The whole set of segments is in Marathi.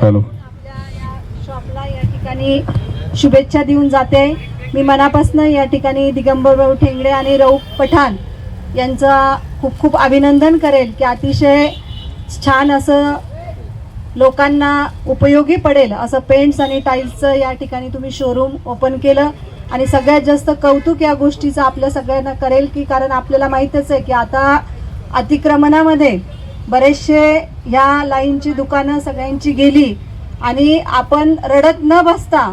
हॅलो. आपल्या या शॉपला या ठिकाणी शुभेच्छा देऊन जाते. मी मनापासून या ठिकाणी दिगंबर भाऊ ठेंगडे आणि रऊफ पठाण यांचं खूप खूप अभिनंदन करेल की अतिशय छान असं लोकांना उपयोगी पडेल असं पेंट्स आणि टाईल्सचं या ठिकाणी तुम्ही शोरूम ओपन केलं. आणि सगळ्यात जास्त कौतुक या गोष्टीचं आपल्या सगळ्यांना करेल की कारण आपल्याला माहीतच आहे की आता अतिक्रमणामध्ये बरेचसे ह्या लाईनची दुकानं सगळ्यांची गेली आणि आपण रडत न बसता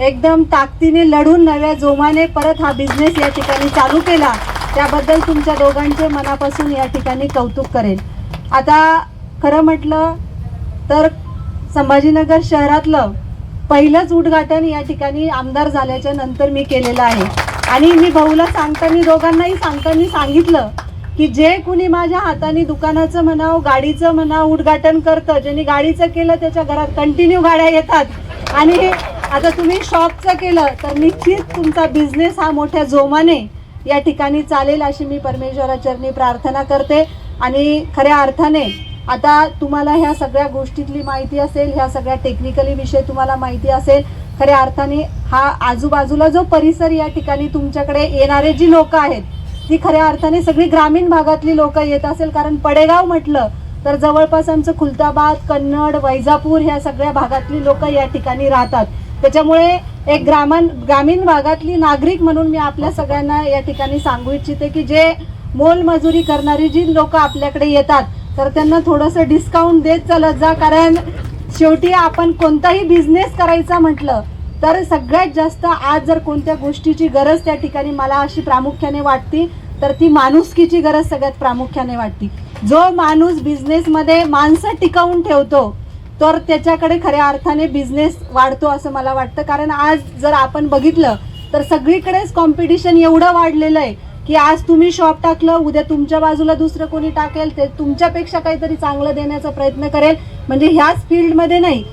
एकदम ताकदीने लढून नव्या जोमाने परत हा बिझनेस या ठिकाणी चालू केला. त्याबद्दल तुमच्या दोघांचे मनापासून या ठिकाणी कौतुक करेल आता खरं म्हटलं तर संभाजीनगर शहरातलं पहिलंच उद्घाटन या ठिकाणी आमदार झाल्याच्यानंतर मी केलेलं आहे. आणि मी भाऊला सांगताना दोघांनाही सांगताना सांगितलं की जे कुणी माझ्या हाताने दुकानाचं म्हणावं गाडीचं म्हणाव उद्घाटन करतं ज्यांनी गाडीचं केलं त्याच्या घरात कंटिन्यू गाड्या येतात. आणि आता तुम्ही शॉपचं केलं तर निश्चित तुमचा बिझनेस हा मोठ्या जोमाने या ठिकाणी चालेल अशी मी परमेश्वराचरणी प्रार्थना करते. आणि खऱ्या अर्थाने आता तुम्हाला ह्या सगळ्या गोष्टीतली माहिती असेल ह्या सगळ्या टेक्निकली विषय तुम्हाला माहिती असेल. खऱ्या अर्थाने हा आजूबाजूला जो परिसर या ठिकाणी तुमच्याकडे येणारे जी लोक आहेत ती खऱ्या अर्थाने सगळी ग्रामीण भागातली लोक येत असेल कारण पडेगाव म्हटलं तर जवळपास आमचं खुलताबाद कन्नड वैजापूर ह्या सगळ्या भागातली लोक या ठिकाणी राहतात. त्याच्यामुळे एक ग्रामीण ग्रामीण भागातली नागरिक म्हणून मी आपल्या सगळ्यांना या ठिकाणी सांगू इच्छिते की जे मोलमजुरी करणारी जी लोक आपल्याकडे येतात तर त्यांना थोडंसं डिस्काउंट देत चालत जा कारण शेवटी आपण कोणताही बिझनेस करायचा म्हटलं तर सगळ्यात जास्त आज जर कोणत्या गोष्टीची गरज त्या ठिकाणी मला अशी प्रामुख्याने वाटते तर ती माणुसकीची गरज सगळ्यात प्रामुख्याने वाटती. जो माणूस बिझनेसमध्ये माणसं टिकवून ठेवतो तर त्याच्याकडे खऱ्या अर्थाने बिझनेस वाढतो असं मला वाटतं. कारण आज जर आपण बघितलं तर सगळीकडेच कॉम्पिटिशन एवढं वाढलेलं आहे की आज तुम्ही शॉप टाकलं उद्या तुमच्या बाजूला दुसरं कोणी टाकेल ते तुमच्यापेक्षा काहीतरी चांगलं देण्याचा प्रयत्न करेल. म्हणजे ह्याच फील्डमध्ये नाही.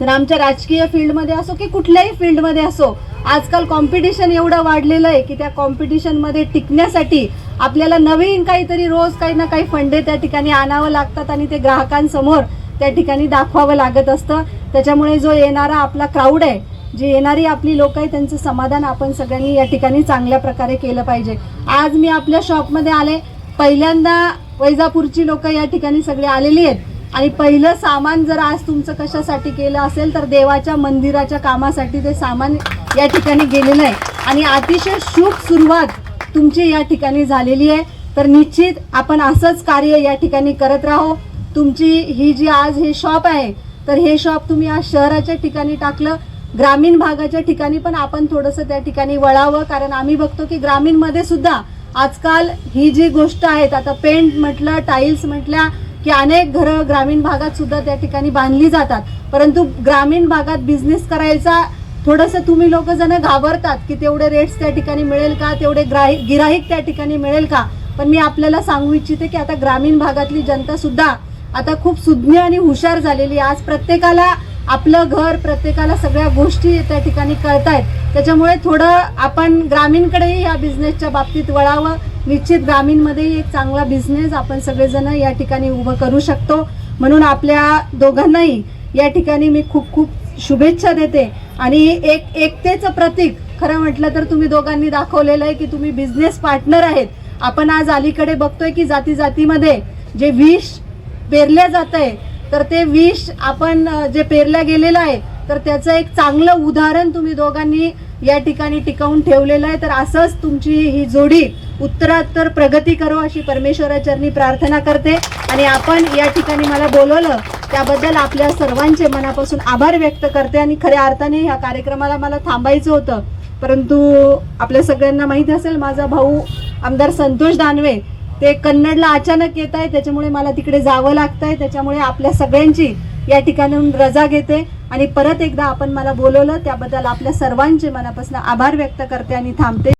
तर आमच्या राजकीय फील्डमध्ये असो की कुठल्याही फील्डमध्ये असो आजकाल कॉम्पिटिशन एवढं वाढलेलं आहे की त्या कॉम्पिटिशनमध्ये टिकण्यासाठी आपल्याला नवीन काहीतरी रोज काही ना काही फंडे त्या ठिकाणी आणावं लागतात आणि ते ग्राहकांसमोर त्या ठिकाणी दाखवावं लागत असतं. त्याच्यामुळे जो येणारा आपला क्राऊड आहे जी येणारी आपली लोक आहे त्यांचं समाधान आपण सगळ्यांनी या ठिकाणी चांगल्या प्रकारे केलं पाहिजे. आज मी आपल्या शॉपमध्ये आले. पहिल्यांदा वैजापूरची लोक या ठिकाणी सगळे आलेली आहेत. आणि पहिलं सामान जर आज तुमचं कशासाठी केलं असेल तर देवाच्या मंदिराच्या कामासाठी ते सामान या ठिकाणी गेलेलं आहे. आणि अतिशय शुभ सुरुवात तुमची या ठिकाणी झालेली आहे. तर निश्चित आपण असंच कार्य या ठिकाणी करत राहो. तुमची ही जी आज हे शॉप आहे तर हे शॉप तुम्ही आज शहराच्या ठिकाणी टाकलं. ग्रामीण भागाच्या ठिकाणी पण आपण थोडंसं त्या ठिकाणी वळावं कारण आम्ही बघतो की ग्रामीणमध्ये सुद्धा आजकाल ही जी गोष्ट आहेत आता पेंट म्हटलं टाईल्स म्हटल्या की अनेक घरं ग्रामीण भागात सुद्धा त्या ठिकाणी बांधली जातात. परंतु ग्रामीण भागात बिझनेस करायचा थोडंसं तुम्ही लोक जण घाबरतात की तेवढे रेट्स त्या ठिकाणी मिळेल का? तेवढे ग्राही गिराहिक त्या ठिकाणी मिळेल का? पण मी आपल्याला सांगू इच्छिते की आता ग्रामीण भागातली जनता सुद्धा आता खूप सुज्ञ आणि हुशार झालेली आहे. आज प्रत्येकाला आपलं घर प्रत्येकाला सगळ्या गोष्टी त्या ठिकाणी कळत आहेत त्याच्यामुळे थोडं आपण ग्रामीणकडेही या बिझनेसच्या बाबतीत वळावं. निश्चित ग्रामीणमध्येही एक चांगला बिझनेस आपण सगळेजण या ठिकाणी उभं करू शकतो. म्हणून आपल्या दोघांनाही या ठिकाणी मी खूप खूप शुभेच्छा देते. आणि एक एकतेचं प्रतीक. खरं म्हटलं तर तुम्ही दोघांनी दाखवलेलं आहे की तुम्ही बिझनेस पार्टनर आहेत. आपण आज अलीकडे बघतोय की जाती जातीमध्ये जे विष पेरल्या जात आहे तर ते विष आपण जे पेरल्या गेलेलं आहे तर त्याचं एक चांगलं उदाहरण तुम्ही दोघांनी या ठिकाणी टिकवून ठेवलेलं आहे. तर असंच तुमची ही जोडी उत्तरात्तर प्रगती करो अशी परमेश्वराचरणी प्रार्थना करते. आणि आपण या ठिकाणी मला बोलवलं त्याबद्दल आपल्या सर्वांचे मनापासून आभार व्यक्त करते. आणि खऱ्या अर्थाने ह्या कार्यक्रमाला मला थांबायचं होतं. परंतु आपल्या सगळ्यांना माहिती असेल माझा भाऊ आमदार संतोष दानवे ते कन्नडला अचानक येत आहे. त्याच्यामुळे मला तिकडे जावं लागतंय. त्याच्यामुळे आपल्या सगळ्यांची या ठिकाणाहून रजा घेते. आणि परत एकदा आपण मला बोलवलं त्याबद्दल आपल्या सर्वांचे मनापासून आभार व्यक्त करते आणि थांबते.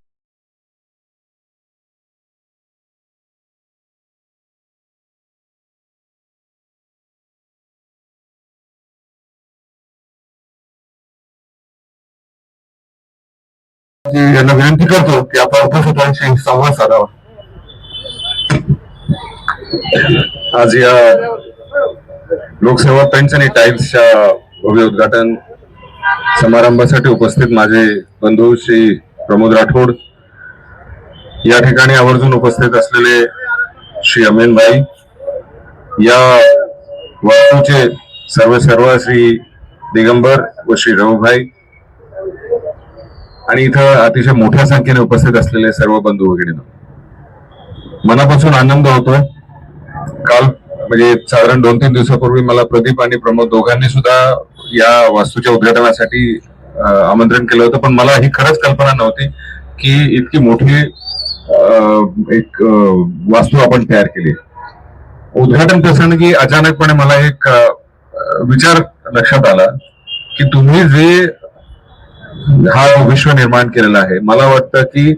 यांना विनंती करतो की आपण उपस्थितांशी संवाद साधावा. आज या लोकसेवा पेन्शन आणि टाईल्सच्या भव्य उद्घाटन समारंभासाठी उपस्थित माझे बंधू श्री प्रमोद राठोड या ठिकाणी आवर्जून उपस्थित असलेले श्री अमीनभाई या वास्तूचे सर्व सर्व श्री दिगंबर व श्री रघुभाई आणि इथं अतिशय मोठ्या संख्येने उपस्थित असलेले सर्व बंधू भगिनी मनापासून आनंद होतोय. काल म्हणजे साधारण दोन तीन दिवसापूर्वी मला प्रदीप आणि प्रमोद दोघांनी सुद्धा या वास्तूच्या उद्घाटनासाठी आमंत्रण केलं होतं. पण मला ही खरंच कल्पना नव्हती की इतकी मोठी एक वास्तू आपण तयार केली. उद्घाटन प्रसंगी अचानकपणे मला एक विचार लक्षात आला की तुम्ही जे हा विश्व निर्माण केलेला आहे मला वाटतं की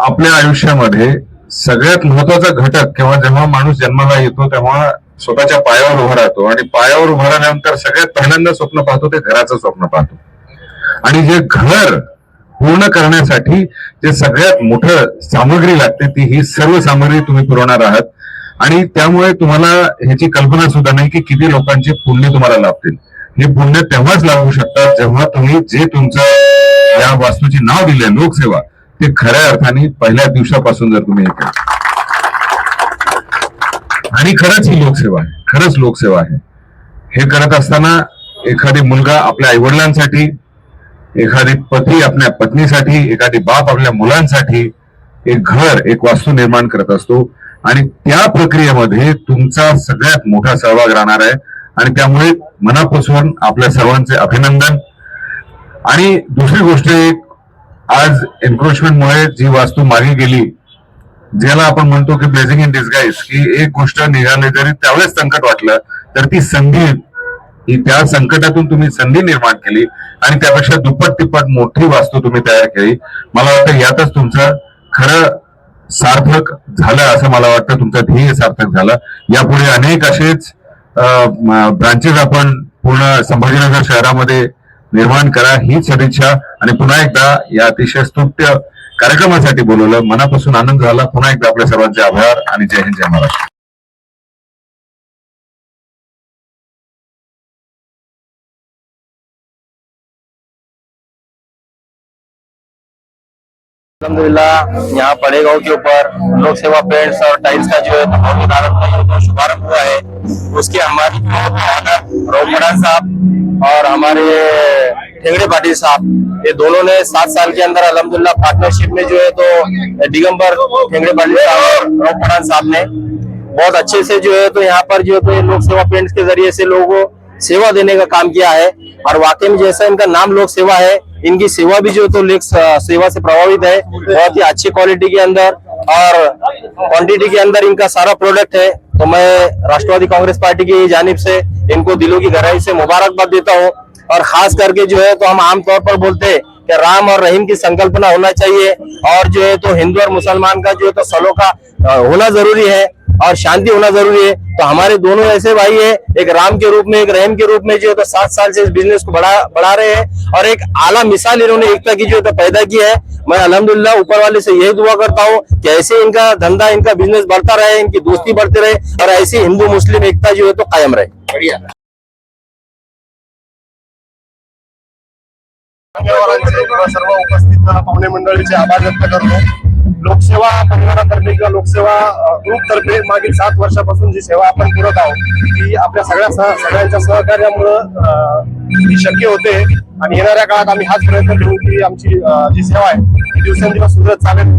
आपल्या आयुष्यामध्ये सगळ्यात महत्त्वाचा घटक किंवा जेव्हा माणूस जन्माला येतो तेव्हा स्वतःच्या पायावर उभा राहतो आणि पायावर उभा राहिल्यानंतर सगळ्यात पहिल्यांदा स्वप्न पाहतो ते घराचं स्वप्न पाहतो. आणि जे घर पूर्ण करण्यासाठी जे सगळ्यात मोठं सामग्री लागते ती ही सर्व सामग्री तुम्ही पुरवणार आहात. आणि त्यामुळे तुम्हाला ह्याची कल्पना सुद्धा नाही की किती लोकांचे पुण्य तुम्हाला लाभतील. हे पुण्य तेव्हाच लागू शकतात जेव्हा तुम्ही जे तुमचं या वास्तूचे नाव दिले लोकसेवा ते खऱ्या अर्थाने पहिल्या दिवसापासून जर तुम्ही हे केलं. आणि खरंच ही लोकसेवा आहे. खरंच लोकसेवा आहे. हे करत असताना एखादी मुलगा आपल्या आईवडिलांसाठी एखादी पती आपल्या पत्नीसाठी एखादी बाप आपल्या मुलांसाठी एक घर एक वास्तू निर्माण करत असतो. आणि त्या प्रक्रियेमध्ये तुमचा सगळ्यात मोठा सहभाग राहणार आहे. आणि त्यामुळे मनापासून आपल्या सर्वांचे अभिनंदन. आणि दुसरी गोष्ट एक आज एन्क्रोचमेंटमुळे जी वास्तू मागे गेली ज्याला आपण म्हणतो की ब्लेझिंग इन डिस्गाईज की एक गोष्ट निघाली जरी त्यावेळेस संकट वाटलं तर ती संधी ही त्या संकटातून तुम्ही संधी निर्माण केली आणि त्यापेक्षा दुप्पट तिप्पट मोठी वास्तू तुम्ही तयार केली. मला वाटतं यातच तुमचं खरं सार्थक झालं असं मला वाटतं तुमचं ध्येय सार्थक झालं. यापुढे अनेक असेच ब्रांचेस आपण पूर्ण संभाजीनगर शहरामध्ये निर्माण करा ही सदिच्छा. आणि पुन्हा एकदा या अतिशय स्तुत्य कार्यक्रमासाठी बोलवलं. मनापासून आनंद झाला. पुन्हा एकदा आपल्या सर्वांचे आभार आणि जय हिंद जय महाराष्ट्र. अलहमदुल्ला यहाँ बड़े गांव के ऊपर लोक सेवा पेंट्स और टाइल्स का जो है तो बहुत उदाहरण का शुभारंभ हुआ है। उसके हमारी रोमपठान साहब और हमारे ठेंगड़े पाटिल साहब ये दोनों ने सात साल के अंदर अलहमदुल्ला पार्टनरशिप में जो है तो दिगंबर ठेंगड़े पाटिल साहब और रोमपठान साहब ने। बहुत अच्छे से जो है तो यहाँ पर जो है तो लोक सेवा पेंट्स के ज़रिए से लोगों को सेवा देने का काम किया है। और वाकई में जैसा इनका नाम लोक सेवा है, इनकी सेवा भी जो तो लोक सेवा से प्रभावित है। बहुत ही अच्छी क्वालिटी के अंदर और क्वांटिटी के अंदर इनका सारा प्रोडक्ट है। तो मैं राष्ट्रवादी कांग्रेस पार्टी की जानिब से, इनको दिलों की गहराई से मुबारकबाद देता हूँ। और खास करके जो है तो हम आमतौर पर बोलते हैं कि राम और रहीम की संकल्पना होना चाहिए और जो है तो हिंदू और मुसलमान का जो है तो सलों का होना ज़रूरी है और शांति होना ज़रूरी है। तो हमारे दोनों ऐसे भाई है, एक राम के रूप में, एक रहीम के रूप में जो है तो सात साल से इस बिज़नेस को बढ़ा बढ़ा रहे हैं और एक आला मिसाल इन्होंने एकता की जो है तो पैदा की है। मैं अलहमदुल्ला ऊपर वाले से यही दुआ करता हूँ कि ऐसे इनका धंधा, इनका बिज़नेस बढ़ता रहे, इनकी दोस्ती बढ़ती रहे और ऐसी हिंदू मुस्लिम एकता जो है तो कायम रहे। बढ़िया। सर्व उपस्थित पाहुणे मंडळीचे आभार व्यक्त करतो. लोकसेवा परिवारातर्फे किंवा लोकसेवा ग्रुपतर्फे मागील सात वर्षापासून जी सेवा आपण पुरत आहोत ती आपल्या सगळ्या सगळ्यांच्या सहकार्यामुळं अं, शक्य होते. आणि येणाऱ्या काळात आम्ही हाच प्रयत्न ठेवू की आमची जी सेवा आहे ती दिवसेंदिवस सुधरत चालेल.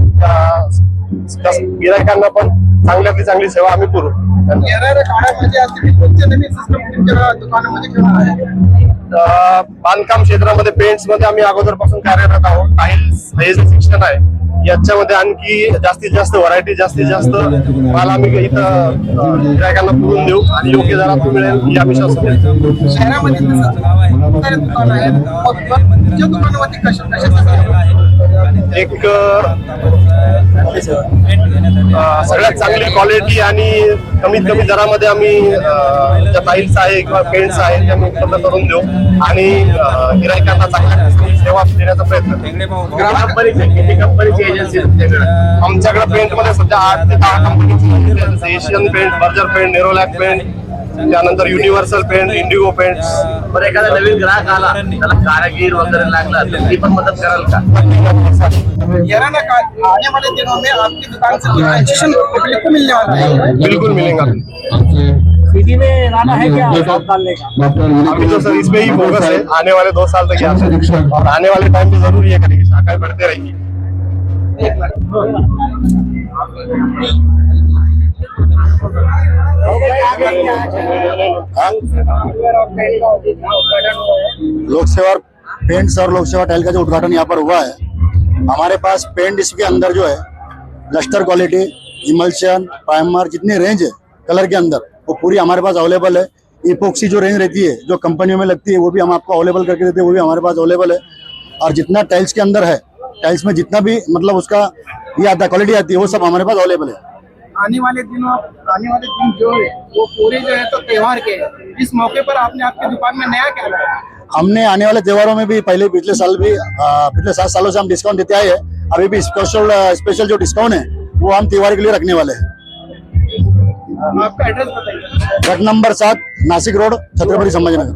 गिरायकांना पण चांगल्यातली चांगली सेवा आम्ही पुरू येणाऱ्या काळामध्ये असे कोणते नवीन सिस्टम तुमच्या दुकानामध्ये घेऊन आहे. अ, बांधकाम क्षेत्रामध्ये पेंट्समध्ये आम्ही अगोदरपासून कार्यरत आहोत. टाइल्स हे जे शिक्षण आहे याच्यामध्ये आणखी जास्तीत जास्त व्हरायटी जास्तीत जास्त माल आम्ही इथं अ, गिरायकांना पुरून देऊ आणि योग्य दरात मिळेल ही आम्ही शासन. शहरामध्ये दुकान दुकानामध्ये कशा एक सगळ्यात चांगली क्वालिटी आणि कमीत कमी दरामध्ये आम्ही ज्या टाईल्स आहे किंवा पेंट्स आहे त्या आम्ही उपलब्ध करून देऊ. आणि गिरायकांना चांगल्या सेवा देण्याचा प्रयत्न करू. आमच्याकडे पेंटमध्ये सध्या आठ ते दहा कंपनीची Asian paint Berger paint Nerolac paint त्यानंतर युनिव्हर्सल पेंट इंडिगो पेंट बरं एखादा नवीन ग्राहक आला त्याला कारागीर वगैरे लागला तर ती पण मदत कराल का? याराना का? आने वाले दिनों में आपकी दुकान से ट्रांजेक्शन पब्लिक को? मिलने वाला है बिल्कुल मिलेगा सिटी में लाना है क्या साथ डालने का? अभी तो सर इसमें ही फोकस है आने वाले दो साल तक यहाँ से और आने वाले टाइम में जरूर ये करेंगे शाखाएं बढ़ते रहेंगी लोक सेवा पेंट्स और लोक सेवा टाइल का जो उद्घाटन यहाँ पर हुआ है, हमारे पास पेंट इसके अंदर जो है, लस्टर क्वालिटी, इमल्शन, प्राइमर, जितनी रेंज है, कलर के अंदर, वो पूरी हमारे पास अवेलेबल है। इपोक्सी जो रेंज रहती है, जो कंपनियों में लगती है, वो भी हम आपको अवेलेबल करके देते हैं, वो भी हमारे पास अवेलेबल है। और जितना टाइल्स के अंदर है टाइल्स में जितना भी मतलब उसका ये आता क्वालिटी आती है, वो सब हमारे पास अवेलेबल है। आने वाले दिनों आने वाले दिन जो है वो पूरे जो है तो त्योहार के हैं। इस मौके पर आपने आपकी दुकान में नया क्या लाया? हमने आने वाले त्योहारों में भी पहले पिछले साल भी पिछले सात सालों से हम डिस्काउंट देते आए हैं। अभी भी स्पेशल स्पेशल जो डिस्काउंट है वो हम त्योहार के लिए रखने वाले हैं। आपका एड्रेस बताइए। ट्रक नंबर सात नासिक रोड छत्रपति संभाजीनगर।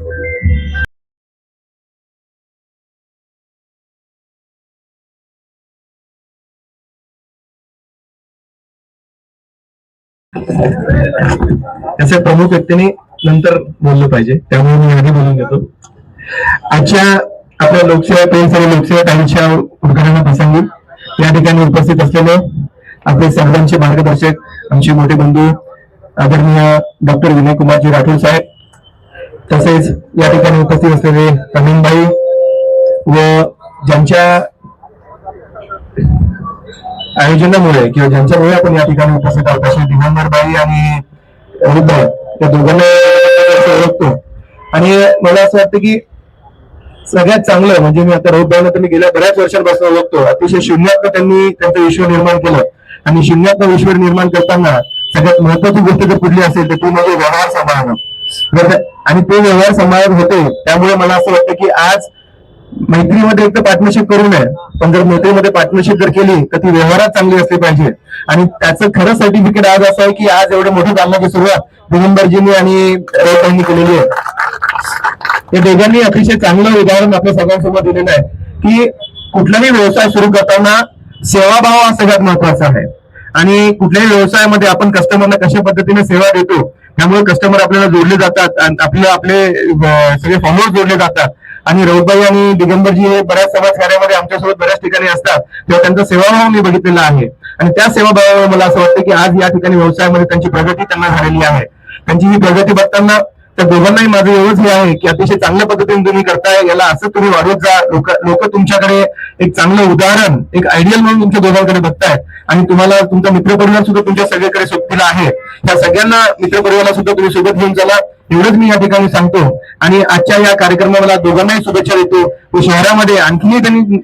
त्याचे प्रमुख व्यक्तीने नंतर बोललं पाहिजे. त्यामुळे मी आधी बोलून घेतो. आजच्या आपल्या लोकसेवा पेन्स आणि लोकसेवा टाईमच्या उद्घाटना प्रसंगी या ठिकाणी उपस्थित असलेले आपले सर्वांचे मार्गदर्शक आमचे मोठे बंधू आदरणीय डॉक्टर विनय कुमारजी राठोड साहेब तसेच या ठिकाणी उपस्थित असलेले अमीनबाई व ज्यांच्या आयोजनामुळे किंवा ज्यांच्यामुळे आपण या ठिकाणी उपस्थित आहोत असे दिगंबरबाई आणि रुद्र या दोघांना ओळखतो. आणि मला असं वाटतं की सगळ्यात चांगलं म्हणजे मी आता रोहित तर मी गेल्या बऱ्याच वर्षांपासून ओळखतो. अतिशय शून्यात त्यांनी त्यांचं विश्व निर्माण केलं. आणि शून्यात विश्व निर्माण करताना सगळ्यात महत्वाची गोष्ट जर कुठली असेल तर ती म्हणजे व्यवहार सांभाळणं. आणि ते व्यवहार सांभाळत होते त्यामुळे मला असं वाटतं की आज मैत्रीमध्ये एक तर पार्टनरशिप करू नये पण जर मैत्रीमध्ये पार्टनरशिप जर केली तर ती व्यवहारात चांगली असली पाहिजे. आणि त्याचं खरं सर्टिफिकेट आज असं आहे की आज एवढं मोठं कामाची सुरुवात दिगंबरजींनी आणि रौतांनी केलेली आहे. या दोघांनी अतिशय चांगलं उदाहरण आपल्या सगळ्यांसमोर दिलेलं आहे की कुठलाही व्यवसाय सुरू करताना सेवाभाव हा सगळ्यात महत्त्वाचा आहे. आणि कुठल्याही व्यवसायामध्ये आपण कस्टमरला कशा पद्धतीने सेवा देतो त्यामुळे कस्टमर आपल्याला जोडले जातात आणि आपले आपले सगळे फॉलोअर्स जोडले जातात. आणि रौतबाई आणि दिगंबरजी हे बऱ्याच समाज कार्यामध्ये आमच्यासोबत बऱ्याच ठिकाणी असतात. तेव्हा त्यांचा सेवाभाव मी बघितलेला आहे. आणि त्या सेवाभावामुळे मला असं वाटतं की आज या ठिकाणी व्यवसायामध्ये त्यांची प्रगती त्यांना झालेली आहे. त्यांची ही प्रगती बघताना त्या दोघांनाही माझं एवढंच हे आहे की अतिशय चांगल्या पद्धतीने तुम्ही करताय याला असं तुम्ही वाढवत जा. लोक लोक तुमच्याकडे एक चांगलं उदाहरण एक आयडियल म्हणून तुमच्या दोघांकडे बघताय आणि तुम्हाला तुमचा मित्रपरिवार सुद्धा तुमच्या सगळीकडे सोबतीला आहे. त्या सगळ्यांना मित्रपरिवाराला सुद्धा तुम्ही सोबत घेऊन चला. एवढंच मी या ठिकाणी सांगतो. आणि आजच्या या कार्यक्रमाला दोघांनाही शुभेच्छा देतो. व शहरामध्ये आणखीनही त्यांनी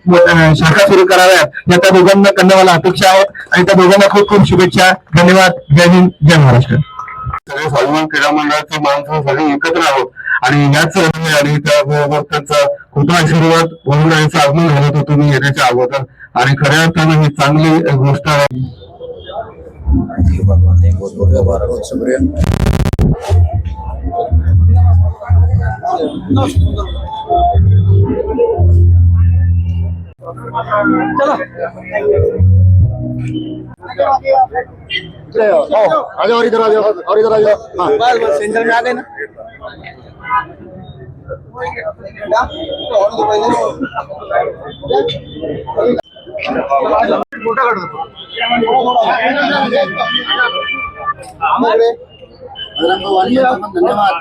शाखा सुरू कराव्यात. या त्या दोघांना करणं मला अपेक्षा आहेत. आणि त्या दोघांना खूप खूप शुभेच्छा. धन्यवाद. जय हिंद जय महाराष्ट्र. सगळे स्वाभिमान क्रीडा मंडळाचे माणसं सगळे एकत्र आहोत. आणि याच आणि त्याबरोबर त्यांचा खूप आशीर्वाद म्हणून यांचं आगमन घालत होतो. मी येण्याच्या अगोदर. आणि खऱ्या अर्थानं ही चांगली गोष्ट आहे. आ जाओ और इधर आ जाओ और इधर आ जाओ हाँ बस बस सेंटर में आ गए ना धन्यवाद धन्यवाद.